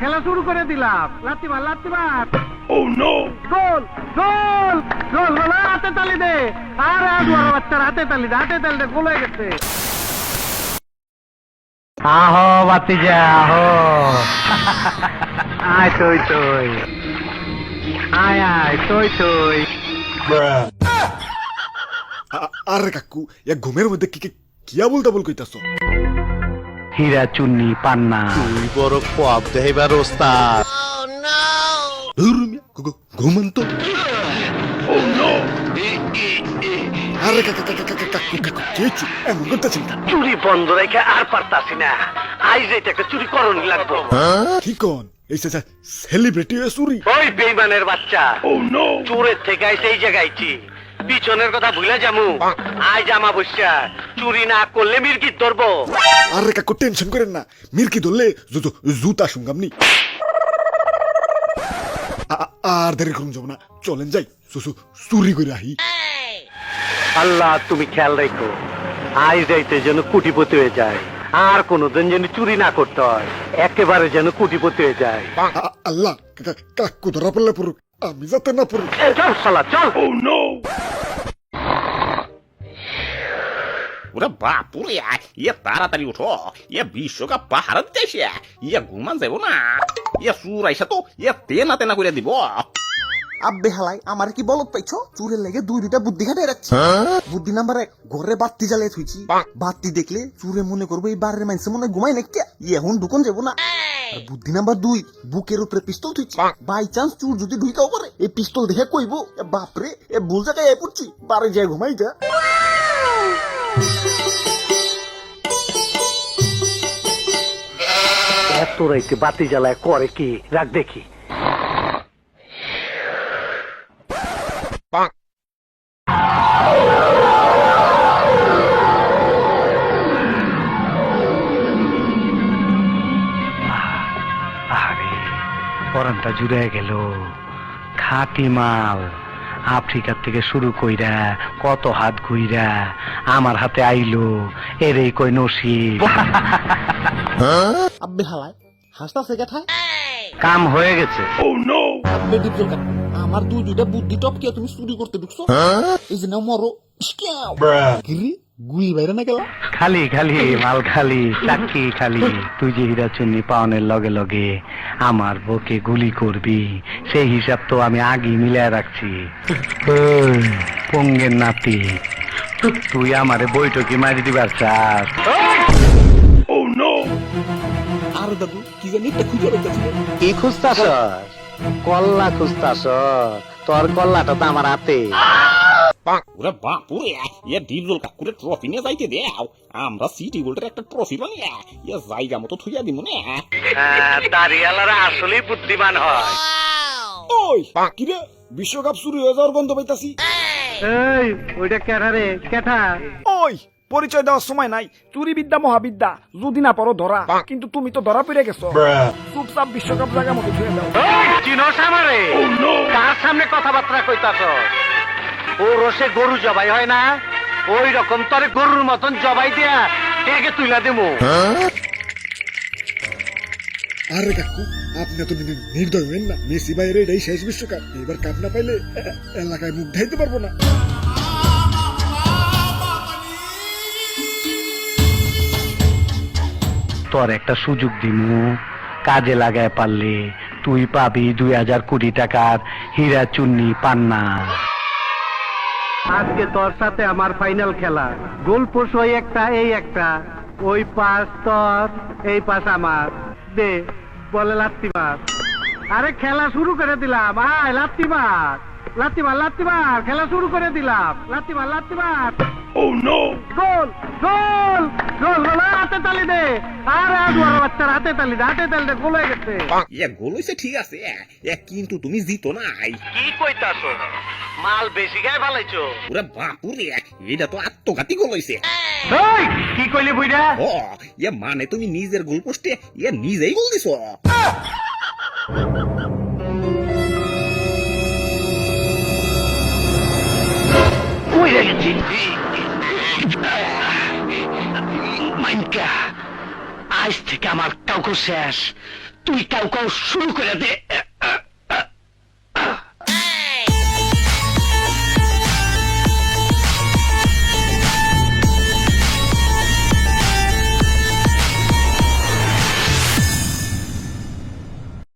খেলা শুরু করে দিলাম। মার লাত্তি মার গোল গোল গোল গোল হাতে তালি দে। আরে বড় বাচ্চার হাতে তালি দে হাতে তালি দে গোল হয়ে গেছে। আহো বাতিজা আহো। আয় তুই তুই আয় আয় তুই তুই আরে কাকু এক ঘুমের মধ্যে কি কি- কিয়া বলতে বল কইতাছ? হীরা চুন্নি পান্না। তুই বড় কব দেহিবার ওস্তাদ। ঘুমান তো আরে কাকা কাকা কাকা কাকু কাকু কেছু এমন করতেছেন চুরি বন্ধ রেখে আর পারতাছি না। আইজ এটা চুরি করণ লাগবো। কি কন? এই সেলিব্রিটি চুরি। ওই বেইমানের বাচ্চা। চোরের থেকে আইসে এই জায়গায়ছি পিছনের কথা ভুলে যামু। আজ আমা বসা চুরি না করলে মির্গির ধরবো। আরে কাকু টেনশন করেন না। মির্কি ধরলে জুতা শুনগামনি আর দেরি করুন যাব না? চলেন যাই। সুসু চুরি করে আহি। আল্লাহ তুমি খেয়াল রেখো। আজ যাইতে যেন কুটিপতি হয়ে যায়। আর কোনোদিন যেন চুরি না করতে হয়। একেবারে যেন কুটিপতি হয়ে যায়। আল্লাহ কাকু ধরা পড়লে পড়ুক। আমি যাতে না পড়ুক। এ, চল শালা চল। ওরে বাপুরে ইয়ে তাড়াতাড়ি উঠো ইয়ে বিশ্বকাপ পাহারা দিতেছে ইয়ে ঘুমান যাব না ইয়ে সুর আইসা তো ইয়ে তেনা তেনা করে দিব আব্বে হালাই আমার কি বলত পাইছো চুরের লেগে দুই দুইটা বুদ্ধি খাটে রাখছি বুদ্ধি নাম্বার এক ঘরে বাতি জ্বালিয়ে থুইছি বাতি দেখলে চুরে মনে করব এই বারের মানুষে মনে হয় ঘুমাই নাকি এখন ঢুকন যাব না বুদ্ধি নাম্বার দুই বুকের উপরে পিস্তল থুইছি বাই চান্স চুর যদি ঢুইকাও পারে এই পিস্তল দেখে কইবো এ বাপরে এ ভুল জায়গায় পড়ছি বারে যায় ঘুমাই যা এত রাইতে বাতি জ্বালায় করে কি? রাখ দেখি। পরানটা জুড়ে গেল। খাটি মাল। আফ্রিকার থেকে শুরু কইরা কত হাত ঘুইরা আমার হাতে আইলো এরেই কই নসি আব্বে হালাই হাসতা সে কথা কাম হয়ে গেছে। ও নো আব্বে ডিপজল আমার দুই দুইটা বুদ্ধি টপকে তুমি চুরি করতে ঢুকছো। এই যে নাও মরো। ইস্কিয়াও। গুলি বাইরে না গেলা? খালি খালি মাল খালি চাকি খালি। তুই যে হীরা চুন্নি পাওনের লগে লগে আমার বকে গুলি করবি সেই হিসাব তো আমি আগে মিলায় রাখছি। পঙ্গের নাতি তুই আমারে বৈঠকি মারি দিবার চাস। আর দাদু কি জানি একটা খুঁজে রেখেছিল কি খুঁজতাস কল্লা খুঁজতাস তোর কল্লাটা তো আমার হাতে। ওরে বাপুরে ইয়ে ডিপজল কাকুরে ট্রফি নিয়ে যাইতে দেও আমরা সিটি গোল্ডের একটা ট্রফি বানিয়ে ইয়ে জায়গা মতো থুইয়া দিব না। দাঁড়িয়ালারা আসলেই বুদ্ধিমান হয়। ওই কিরে বিশ্বকাপ চুরি হয়ে যাওয়ার গন্ধ পাইতাছি। এই ওইটা কেঠা রে? কেঠা ওই পরিচয় দেওয়ার সময় নাই। চুরি বিদ্যা মহাবিদ্যা যদি না পারো ধরা। কিন্তু তুমি তো ধরা পেরে গেছো। চুপচাপ বিশ্বকাপ জায়গা মতো ধুয়ে দাও। চিনোস আমারে? কার সামনে কথাবার্তা কইতাছ? ও রসে গরু জবাই হয় না? ওই রকম তরে গরুর মতন জবাই দিয়া টেকে তুইলা দেবো আরে কাকু আপনি তো নির্দয় হবেন না। মেসি বাইরে এটাই শেষ বিশ্বকাপ। এবার কাপ না পাইলে এলাকায় মুখ ঢাইতে পারব না। তোর একটা সুযোগ দিমু। কাজে লাগায় পারলে তুই পাবি দুই হাজার কোটি টাকার হীরা চুন্নি পান্না। আজকে তোর সাথে আমার ফাইনাল খেলা। গোল পোস্ট ওই একটা এই একটা। ওই পাস তোর এই পাস আমার। দে বলে লাত্তি মার। আরে খেলা শুরু করে দিলাম। আয় লাত্তি মার। লাত্তি মার লাত্তি মার। খেলা শুরু করে দিলাম। লাত্তি মার লাত্তি মার। ও গোল গোল গোল গোল। আর হাতে তালি দে। হাতে তালি হাতে তালি গোল হয়ে গেছে। ইয়ে গোল হইছে ঠিক আছে। ইয়ে কিন্তু তুমি জিতো নাই কি কইতাছ? মাল বেশি গায়ে ফালাইছো। ওরে বাপুরে এটা তো আত্মঘাতী গোল হইছে। এই কি কইলি বুইরা ও ইয়ে মানে তুমি নিজের গোল পোস্টে ইয়ে নিজেই গোল দিছো। গেছি? আজ থেকে আমার কাউকে শেষ। তুই কাউকে শুরু করে দে।